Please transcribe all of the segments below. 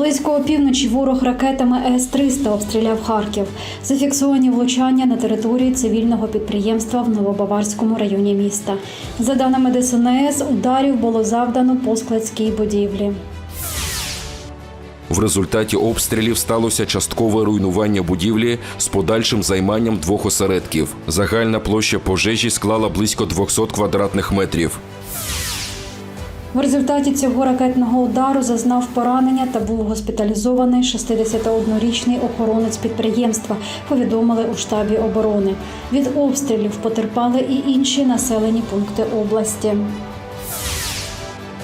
Близько опівночі ворог ракетами С-300 обстріляв Харків. Зафіксовані влучання на території цивільного підприємства в Новобаварському районі міста. За даними ДСНС, ударів було завдано по складській будівлі. В результаті обстрілів сталося часткове руйнування будівлі з подальшим займанням двох осередків. Загальна площа пожежі склала близько 200 квадратних метрів. В результаті цього ракетного удару зазнав поранення та був госпіталізований 61-річний охоронець підприємства. Повідомили у штабі оборони. Від обстрілів потерпали і інші населені пункти області.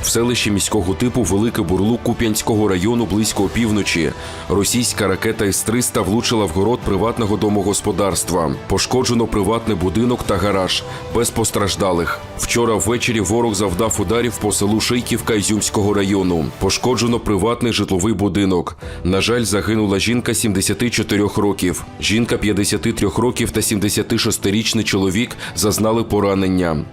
В селищі міського типу Велике Бурлук Куп'янського району близько опівночі. Російська ракета С-300 влучила в город приватного домогосподарства. Пошкоджено приватний будинок та гараж без постраждалих. Вчора ввечері ворог завдав ударів по селу Шийківка Ізюмського району. Пошкоджено приватний житловий будинок. На жаль, загинула жінка 74 років. Жінка 53 років та 76-річний чоловік зазнали поранення.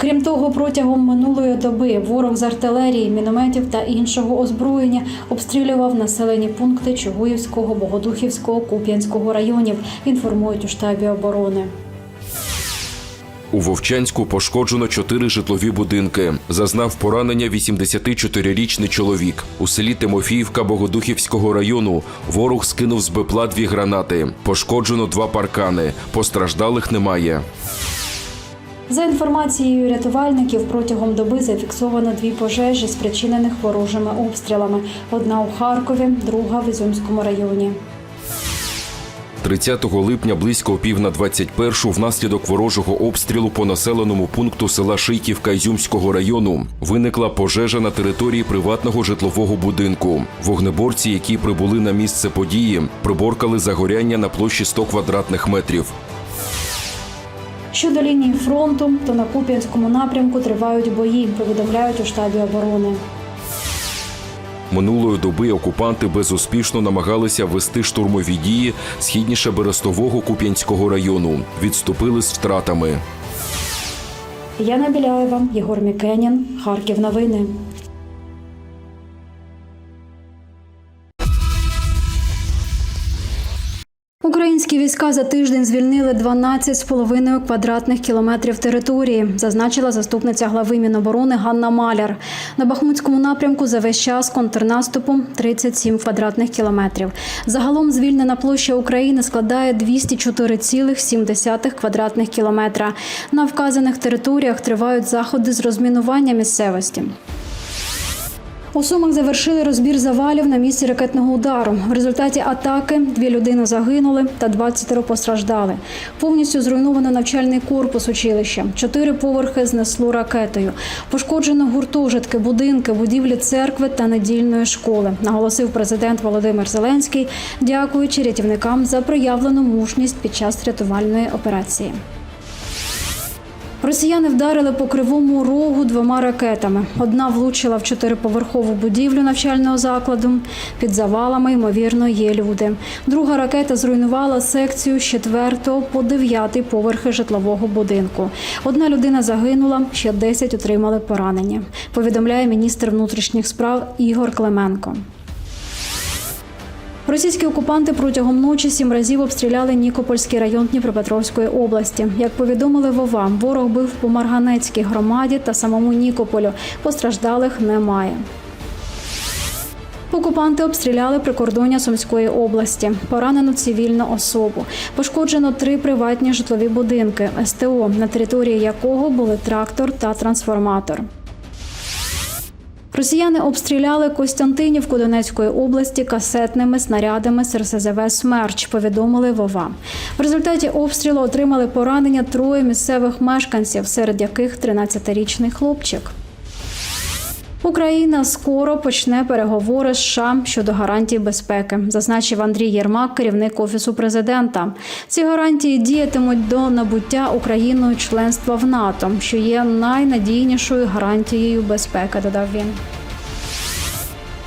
Крім того, протягом минулої доби ворог з артилерії, мінометів та іншого озброєння обстрілював населені пункти Чугуївського, Богодухівського, Куп'янського районів. Інформують у штабі оборони. У Вовчанську пошкоджено чотири житлові будинки. Зазнав поранення 84-річний чоловік. У селі Тимофіївка Богодухівського району ворог скинув з бепла дві гранати. Пошкоджено два паркани. Постраждалих немає. За інформацією рятувальників, протягом доби зафіксовано дві пожежі, спричинених ворожими обстрілами. Одна у Харкові, друга в Ізюмському районі. 30 липня близько пів на 21 внаслідок ворожого обстрілу по населеному пункту села Шийківка Ізюмського району виникла пожежа на території приватного житлового будинку. Вогнеборці, які прибули на місце події, приборкали загоряння на площі 100 квадратних метрів. Щодо лінії фронту, то на Куп'янському напрямку тривають бої, повідомляють у штабі оборони. Минулої доби окупанти безуспішно намагалися вести штурмові дії східніше Берестового Куп'янського району. Відступили з втратами. Яна Біляєва, Єгор Мікенін, Харків. Новини. Українські війська за тиждень звільнили 12,5 квадратних кілометрів території, зазначила заступниця глави Міноборони Ганна Маляр. На Бахмутському напрямку за весь час контрнаступу 37 квадратних кілометрів. Загалом звільнена площа України складає 204,7 квадратних кілометра. На вказаних територіях тривають заходи з розмінування місцевості. У Сумах завершили розбір завалів на місці ракетного удару. В результаті атаки дві людини загинули та 20 постраждали. Повністю зруйновано навчальний корпус училища. Чотири поверхи знесло ракетою. Пошкоджено гуртожитки, будинки, будівлі церкви та недільної школи. Наголосив президент Володимир Зеленський, дякуючи рятівникам за проявлену мужність під час рятувальної операції. Росіяни вдарили по кривому рогу двома ракетами. Одна влучила в чотириповерхову будівлю навчального закладу. Під завалами, ймовірно, є люди. Друга ракета зруйнувала секцію з 4 по 9 поверхи житлового будинку. Одна людина загинула, ще 10 отримали поранення. Повідомляє міністр внутрішніх справ Ігор Клименко. Російські окупанти протягом ночі сім разів обстріляли Нікопольський район Дніпропетровської області. Як повідомили Вова, ворог бив по Марганецькій громаді та самому Нікополю. Постраждалих немає. Окупанти обстріляли прикордоння Сумської області. Поранено цивільну особу. Пошкоджено три приватні житлові будинки СТО, на території якого були трактор та трансформатор. Росіяни обстріляли Костянтинівку Донецької області касетними снарядами з РСЗВ «Смерч», повідомили Вова. В результаті обстрілу отримали поранення троє місцевих мешканців, серед яких 13-річний хлопчик. Україна скоро почне переговори з США щодо гарантій безпеки, зазначив Андрій Єрмак, керівник офісу президента. Ці гарантії діятимуть до набуття Україною членства в НАТО, що є найнадійнішою гарантією безпеки. Додав він.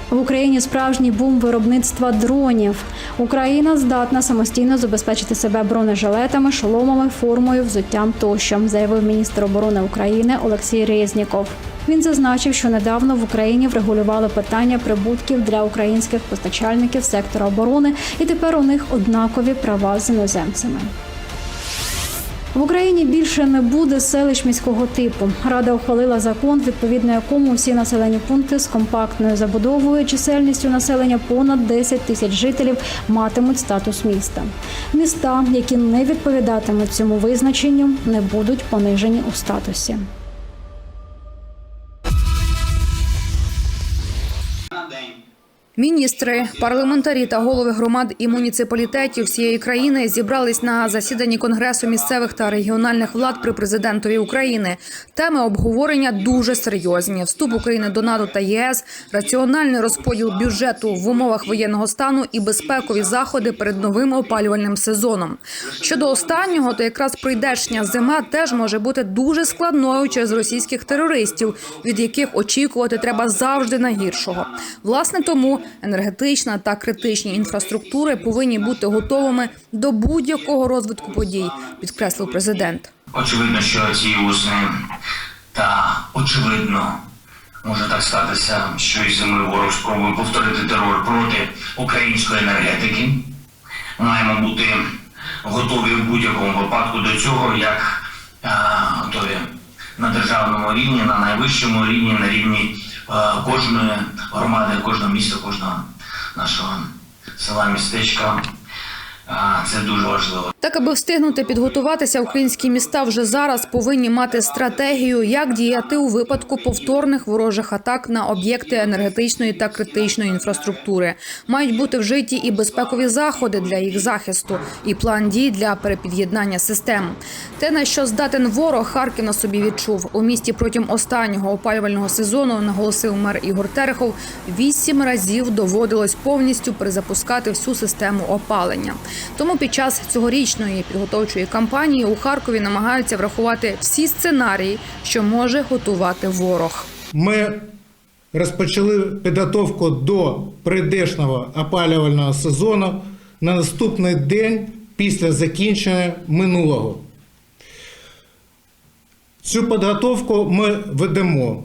В Україні справжній бум виробництва дронів. Україна здатна самостійно забезпечити себе бронежилетами, шоломами, формою, взуттям тощо, заявив міністр оборони України Олексій Резніков. Він зазначив, що недавно в Україні врегулювали питання прибутків для українських постачальників сектора оборони, і тепер у них однакові права з іноземцями. В Україні більше не буде селищ міського типу. Рада ухвалила закон, відповідно якому всі населені пункти з компактною забудовою чисельністю населення понад 10 тисяч жителів матимуть статус міста. Міста, які не відповідатимуть цьому визначенню, не будуть понижені у статусі. Міністри, парламентарі та голови громад і муніципалітетів всієї країни зібрались на засіданні Конгресу місцевих та регіональних влад при президентові України. Теми обговорення дуже серйозні: вступ України до НАТО та ЄС, раціональний розподіл бюджету в умовах воєнного стану і безпекові заходи перед новим опалювальним сезоном. Щодо останнього, то якраз прийдешня зима теж може бути дуже складною через російських терористів, від яких очікувати треба завжди найгіршого. Власне, тому енергетична та критичні інфраструктури повинні бути готовими до будь-якого розвитку подій, підкреслив президент. Очевидно, що цієї осені та очевидно може так статися, що і зимою ворог спробує повторити терор проти української енергетики. Маємо бути готові в будь-якому випадку до цього, як е, готові на державному рівні, на найвищому рівні, на рівні кожної громади, кожного міста, кожного нашого села, містечка. Це дуже важливо. Так, аби встигнути підготуватися, українські міста вже зараз повинні мати стратегію, як діяти у випадку повторних ворожих атак на об'єкти енергетичної та критичної інфраструктури. Мають бути вжиті і безпекові заходи для їх захисту, і план дій для перепід'єднання систем. Те, на що здатен ворог, Харків на собі відчув у місті протягом останнього опалювального сезону. Наголосив мер Ігор Терехов. Вісім разів доводилось повністю перезапускати всю систему опалення. Тому під час цьогорічної підготовчої кампанії у Харкові намагаються врахувати всі сценарії, що може готувати ворог. Ми розпочали підготовку до прийдешнього опалювального сезону на наступний день після закінчення минулого. Цю підготовку ми ведемо.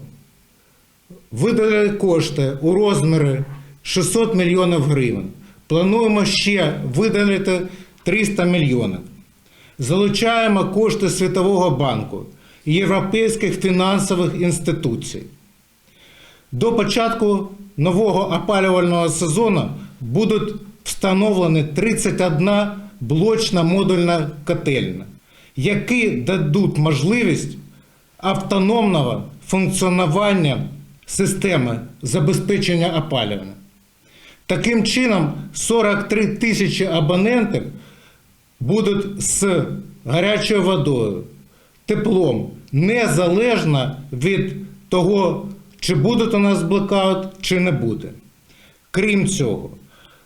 Видали кошти у розмірі 600 мільйонів гривень. Плануємо ще видалити 300 мільйонів. Залучаємо кошти Світового банку і європейських фінансових інституцій. До початку нового опалювального сезону будуть встановлені 31 блочна модульна котельня, які дадуть можливість автономного функціонування системи забезпечення опалювання. Таким чином, 43 тисячі абонентів будуть з гарячою водою, теплом, незалежно від того, чи буде у нас блекаут, чи не буде. Крім цього,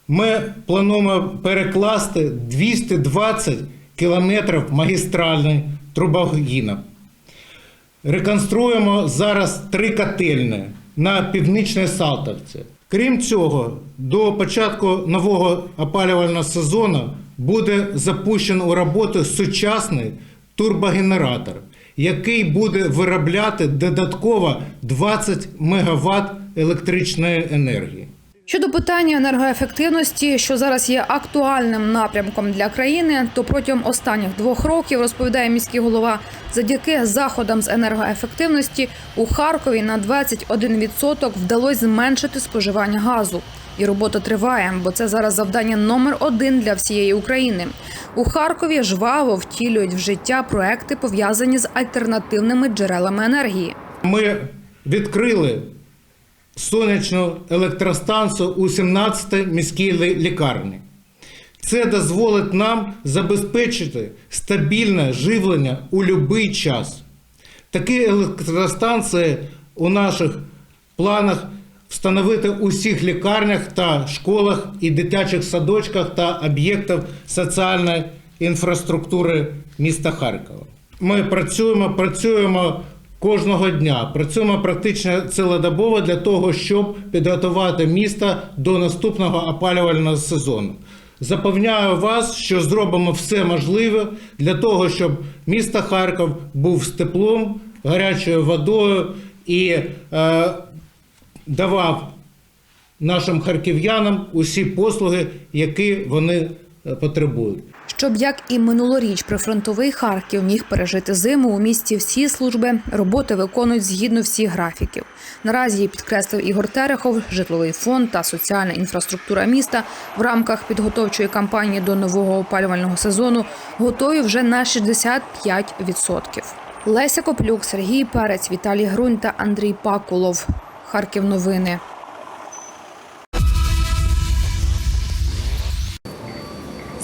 ми плануємо перекласти 220 кілометрів магістральної трубогінок. Реконструємо зараз три котельні на північній Салтовці. Крім цього, до початку нового опалювального сезону буде запущено у роботу сучасний турбогенератор, який буде виробляти додатково 20 МВт електричної енергії. Щодо питання енергоефективності, що зараз є актуальним напрямком для країни, то протягом останніх двох років розповідає міський голова, завдяки заходам з енергоефективності у Харкові на 21% вдалося зменшити споживання газу. І робота триває, бо це зараз завдання номер один для всієї України. У Харкові жваво втілюють в життя проекти пов'язані з альтернативними джерелами енергії. Ми відкрили сонячну електростанцію у 17-й міській лікарні. Це дозволить нам забезпечити стабільне живлення у будь-який час. Такі електростанції у наших планах встановити у всіх лікарнях та школах і дитячих садочках та об'єктах соціальної інфраструктури міста Харкова. Ми працюємо, працюємо кожного дня, працюємо практично цілодобово для того, щоб підготувати місто до наступного опалювального сезону. Запевняю вас, що зробимо все можливе для того, щоб місто Харків був з теплом, гарячою водою і е, давав нашим харків'янам усі послуги, які вони е, потребують. Щоб як і минулоріч прифронтовий Харків міг пережити зиму у місті всі служби роботи виконують згідно всіх графіків. Наразі підкреслив Ігор Терехов, житловий фонд та соціальна інфраструктура міста в рамках підготовчої кампанії до нового опалювального сезону готові вже на 65%. Леся Коплюк, Сергій Перець, Віталій Грунь та Андрій Пакулов. Харків новини.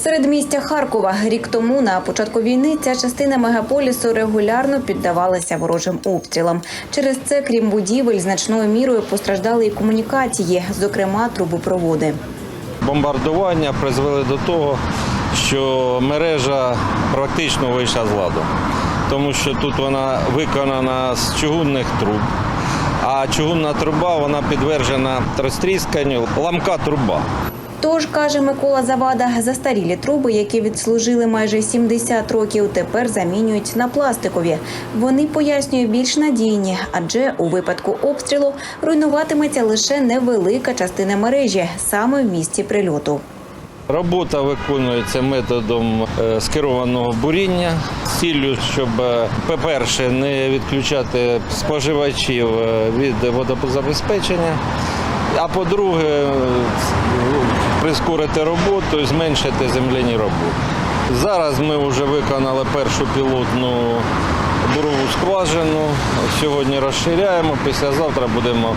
Середмістя Харкова рік тому на початку війни ця частина мегаполісу регулярно піддавалася ворожим обстрілам. Через це, крім будівель, значною мірою постраждали і комунікації, зокрема трубопроводи. Бомбардування призвели до того, що мережа практично вийшла з ладу, тому що тут вона виконана з чугунних труб. А чугунна труба вона підтверджена розтрісканню, ламка труба. Тож, каже Микола Завада, застарілі труби, які відслужили майже 70 років, тепер замінюють на пластикові. Вони пояснює більш надійні, адже у випадку обстрілу руйнуватиметься лише невелика частина мережі, саме в місці прильоту. Робота виконується методом е, скерованого буріння з ціллю, щоб, е, по-перше, не відключати споживачів е, від водозабезпечення, а по-друге, прискорити роботу і зменшити земляні роботи. Зараз ми вже виконали першу пілотну бурову скважину. Сьогодні розширяємо, післязавтра будемо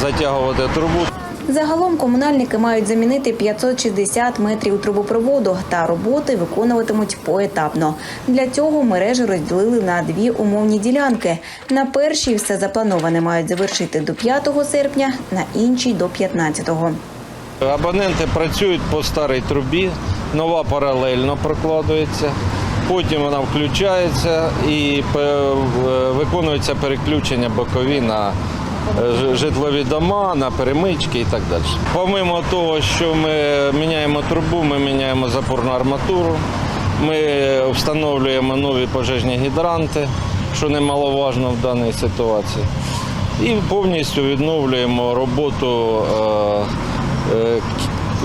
затягувати трубу. Загалом комунальники мають замінити 560 метрів трубопроводу та роботи виконуватимуть поетапно. Для цього мережі розділили на дві умовні ділянки. На першій все заплановане мають завершити до 5 серпня, на іншій до 15-го. Абоненти працюють по старій трубі, нова паралельно прокладується. Потім вона включається і виконується переключення бокові на е, житлові дома, на перемички і так далі. Помимо того, що ми міняємо трубу, ми міняємо запорну арматуру, ми встановлюємо нові пожежні гідранти, що немаловажно в даній ситуації. І повністю відновлюємо роботу е,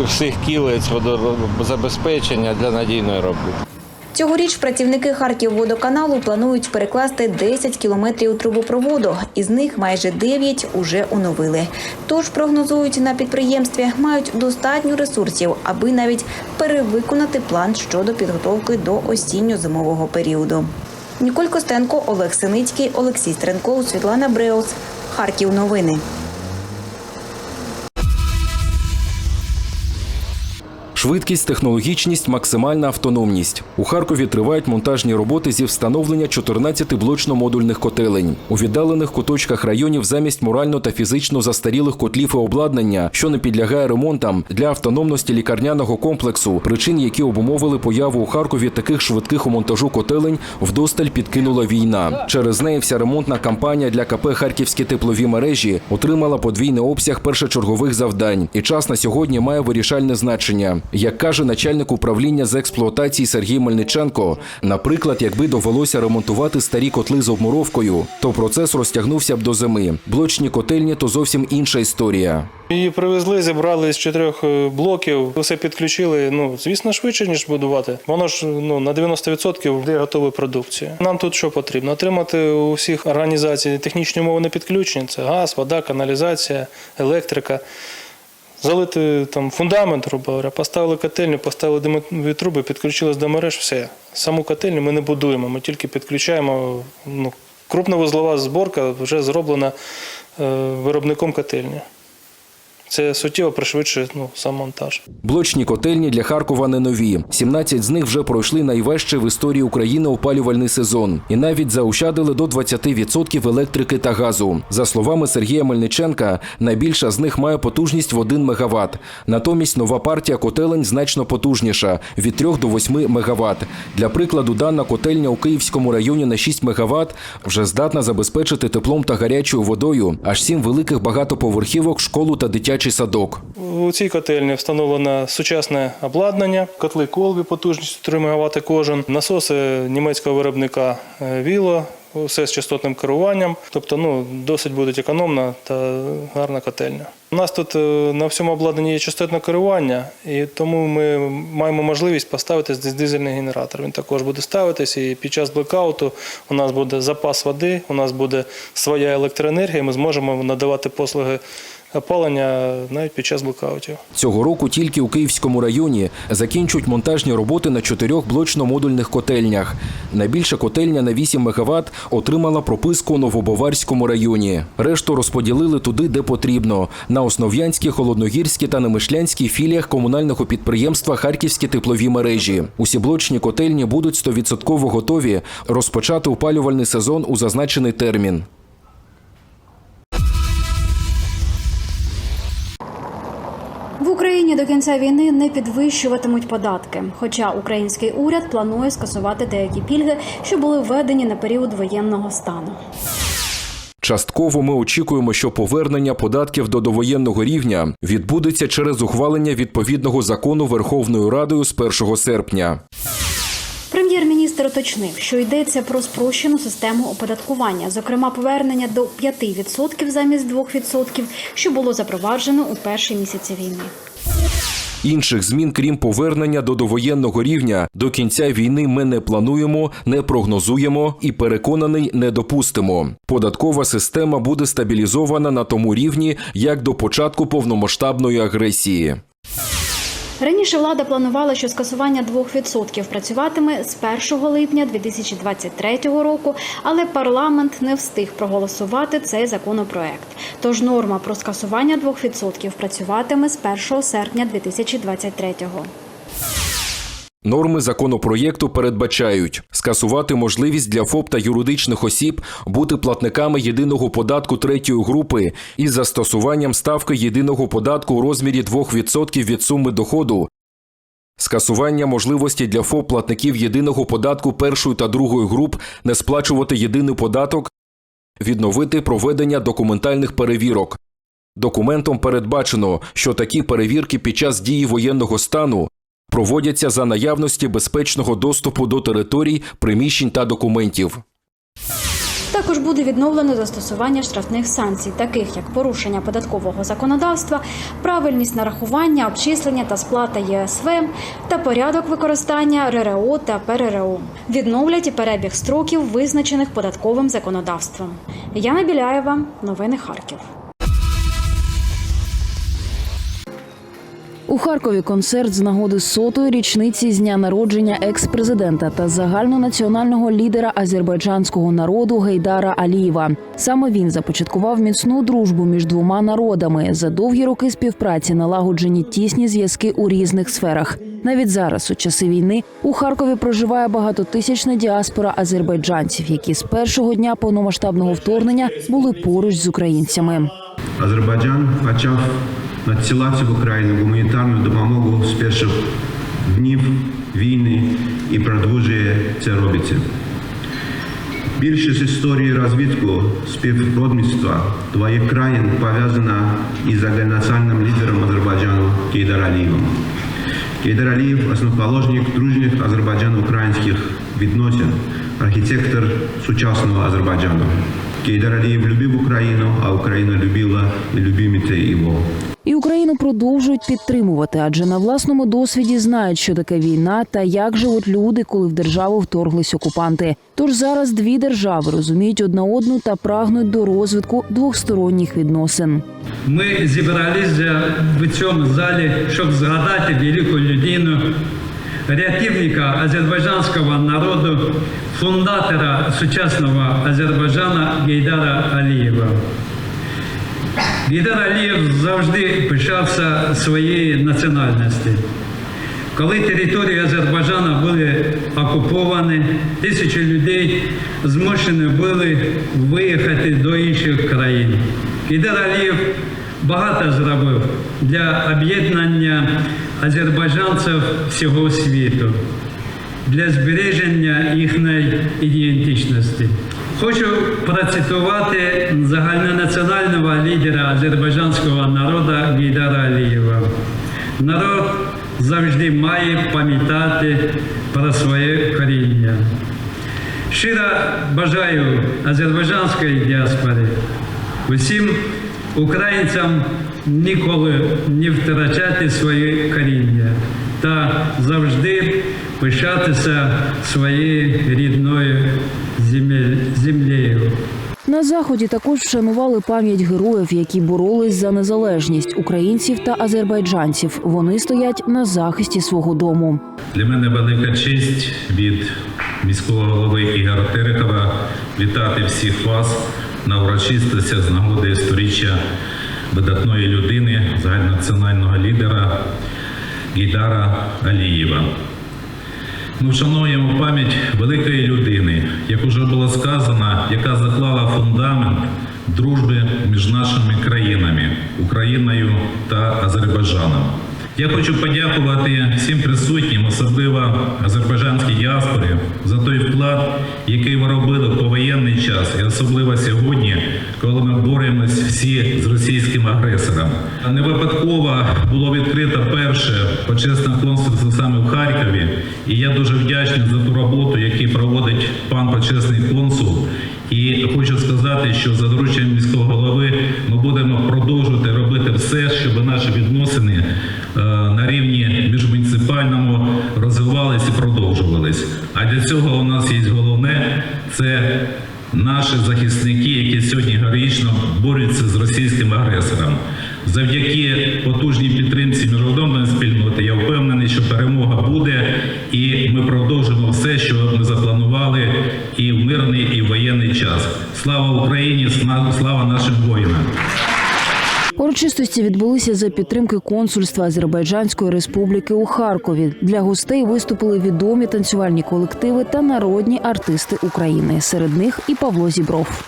всіх кілець водозабезпечення для надійної роботи. Цьогоріч працівники Харківводоканалу планують перекласти 10 кілометрів трубопроводу, із них майже 9 уже оновили. Тож прогнозують на підприємстві мають достатньо ресурсів, аби навіть перевиконати план щодо підготовки до осінньо-зимового періоду. Ніколь Костенко, Олег Синицький, Олексій Стренков, Світлана Бреус. Харків новини. Швидкість, технологічність, максимальна автономність. У Харкові тривають монтажні роботи зі встановлення 14 блочно-модульних котелень. У віддалених куточках районів замість морально та фізично застарілих котлів і обладнання, що не підлягає ремонтам для автономності лікарняного комплексу, причин, які обумовили появу у Харкові таких швидких у монтажу котелень, вдосталь підкинула війна. Через неї вся ремонтна кампанія для КП Харківські теплові мережі отримала подвійний обсяг першочергових завдань, і час на сьогодні має вирішальне значення. Як каже начальник управління з експлуатації Сергій Мельниченко, наприклад, якби довелося ремонтувати старі котли з обмуровкою, то процес розтягнувся б до зими. Блочні котельні то зовсім інша історія. Її привезли, зібрали з чотирьох е, блоків, все підключили. Ну, звісно, швидше, ніж будувати. Воно ж ну, на 90% йде готової продукції. Нам тут що потрібно? Отримати у всіх організацій технічні умови на підключення. Це газ, вода, каналізація, електрика. Залити там фундамент, грубо говоря, поставили котельню, поставили димові труби, підключились до мереж, все. Саму котельню ми не будуємо, ми тільки підключаємо. Ну, крупновузлова зборка вже зроблена е, виробником котельні. Це суттєво пришвидшує ну, сам монтаж. Блочні котельні для Харкова не нові. 17 з них вже пройшли найважчий в історії України опалювальний сезон і навіть заощадили до 20% електрики та газу. За словами Сергія Мельниченка, найбільша з них має потужність в 1 МВт. Натомість нова партія котелень значно потужніша від 3 до 8 МВт. Для прикладу, дана котельня у Київському районі на 6 МВт вже здатна забезпечити теплом та гарячою водою аж сім великих багатоповерхівок, школу та дитячий садок. У цій котельні встановлено сучасне обладнання, котли колбі потужністю 3 МВт кожен, насоси німецького виробника е, Віло все з частотним керуванням. Тобто, ну досить буде економна та гарна котельня. У нас тут е, на всьому обладнанні є частотне керування, і тому ми маємо можливість поставити дизельний генератор. Він також буде ставитися, і під час блекауту у нас буде запас води, у нас буде своя електроенергія. Ми зможемо надавати послуги опалення навіть під час блекаутів. Цього року тільки у Київському районі закінчують монтажні роботи на чотирьох блочно-модульних котельнях. Найбільша котельня на 8 МВт отримала прописку у Новобаварському районі. Решту розподілили туди, де потрібно – на Основ'янській, Холодногірській та Немишлянській філіях комунального підприємства Харківські теплові мережі. Усі блочні котельні будуть 100% готові розпочати опалювальний сезон у зазначений термін. Україні до кінця війни не підвищуватимуть податки. Хоча український уряд планує скасувати деякі пільги, що були введені на період воєнного стану. Частково ми очікуємо, що повернення податків до довоєнного рівня відбудеться через ухвалення відповідного закону Верховною Радою з 1 серпня. Прем'єр-міністр уточнив, що йдеться про спрощену систему оподаткування, зокрема повернення до 5% замість 2%, що було запроваджено у перші місяці війни. Інших змін, крім повернення до довоєнного рівня, до кінця війни ми не плануємо, не прогнозуємо і переконаний, не допустимо. Податкова система буде стабілізована на тому рівні, як до початку повномасштабної агресії. Раніше влада планувала, що скасування 2% працюватиме з 1 липня 2023 року, але парламент не встиг проголосувати цей законопроект. Тож норма про скасування 2% працюватиме з 1 серпня 2023 Норми законопроєкту передбачають скасувати можливість для ФОП та юридичних осіб бути платниками єдиного податку третьої групи із застосуванням ставки єдиного податку у розмірі 2% від суми доходу, скасування можливості для ФОП платників єдиного податку першої та другої груп не сплачувати єдиний податок, відновити проведення документальних перевірок. Документом передбачено, що такі перевірки під час дії воєнного стану проводяться за наявності безпечного доступу до територій, приміщень та документів. Також буде відновлено застосування штрафних санкцій, таких як порушення податкового законодавства, правильність нарахування, обчислення та сплата ЄСВ та порядок використання РРО та ПРРО. Відновлять і перебіг строків, визначених податковим законодавством. Яна Біляєва, новини Харків. У Харкові концерт з нагоди сотої річниці з дня народження екс-президента та загальнонаціонального лідера азербайджанського народу Гейдара Алієва. Саме він започаткував міцну дружбу між двома народами. За довгі роки співпраці налагоджені тісні зв'язки у різних сферах. Навіть зараз, у часи війни, у Харкові проживає багатотисячна діаспора азербайджанців, які з першого дня повномасштабного вторгнення були поруч з українцями. Азербайджан почав надсилати в Україну гуманітарну допомогу з перших днів війни і продовжує це робити. Більшість історії розвитку співробітництва двоїх країн пов'язана із загальнонаціональним лідером Азербайджану Кейдар Алієвим. Кейдар Алієв – основоположник дружніх азербайджано-українських відносин, архітектор сучасного Азербайджану. Кейдар Алієв любив Україну, а Україна любила і любимите його. І Україну продовжують підтримувати, адже на власному досвіді знають, що таке війна та як живуть люди, коли в державу вторглись окупанти. Тож зараз дві держави розуміють одна одну та прагнуть до розвитку двосторонніх відносин. Ми зібралися в цьому залі, щоб згадати велику людину, рятівника азербайджанського народу, фундатора сучасного Азербайджана Гейдара Алієва. Гейдар Алієв завжди пишався своєю національністю. Коли території Азербайджану були окуповані, тисячі людей змушені були виїхати до інших країн. Гейдар Алієв багато зробив для об'єднання азербайджанців всього світу, для збереження їхньої ідентичності. Хочу процитувати загальнонаціонального лідера азербайджанського народу Гейдара Алієва. Народ завжди має пам'ятати про своє коріння. Щиро бажаю азербайджанської діаспорі, усім українцям ніколи не втрачати своє коріння та завжди пишатися своєю рідною землею. На заході також вшанували пам'ять героїв, які боролись за незалежність українців та азербайджанців. Вони стоять на захисті свого дому. Для мене велика честь від міського голови Ігоря Терехова вітати всіх вас на урочистостях з нагоди сторіччя видатної людини, загальнонаціонального лідера Гейдара Алієва. Ми вшануємо пам'ять великої людини, як уже було сказано, яка заклала фундамент дружби між нашими країнами Україною та Азербайджаном. Я хочу подякувати всім присутнім, особливо азербайджанській діаспорі, за той вклад, який ви робили в повоєнний час, і особливо сьогодні, коли ми боремось всі з російським агресором. Не випадково було відкрито перше почесне консульство саме в Харкові, і я дуже вдячний за ту роботу, яку проводить пан почесний консул. І хочу сказати, що за дорученням міського голови ми будемо продовжувати робити все, щоб наші відносини е, на рівні міжмуніципальному розвивались і продовжувались. А для цього у нас є головне це наші захисники, які сьогодні героїчно борються з російським агресором. Завдяки потужній підтримці міжнародної спільноти я впевнений, що перемога буде, і ми продовжимо все, що ми запланували, і в мирний, і час. Слава Україні! Слава нашим воїнам! Урочистості відбулися за підтримки консульства Азербайджанської республіки у Харкові. Для гостей виступили відомі танцювальні колективи та народні артисти України. Серед них і Павло Зібров.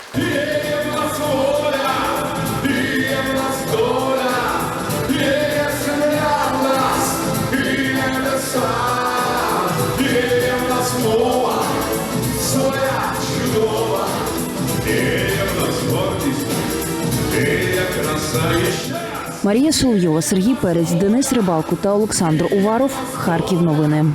Марія Соловйова, Сергій Перець, Денис Рибалко та Олександр Уваров. Харків. Новини.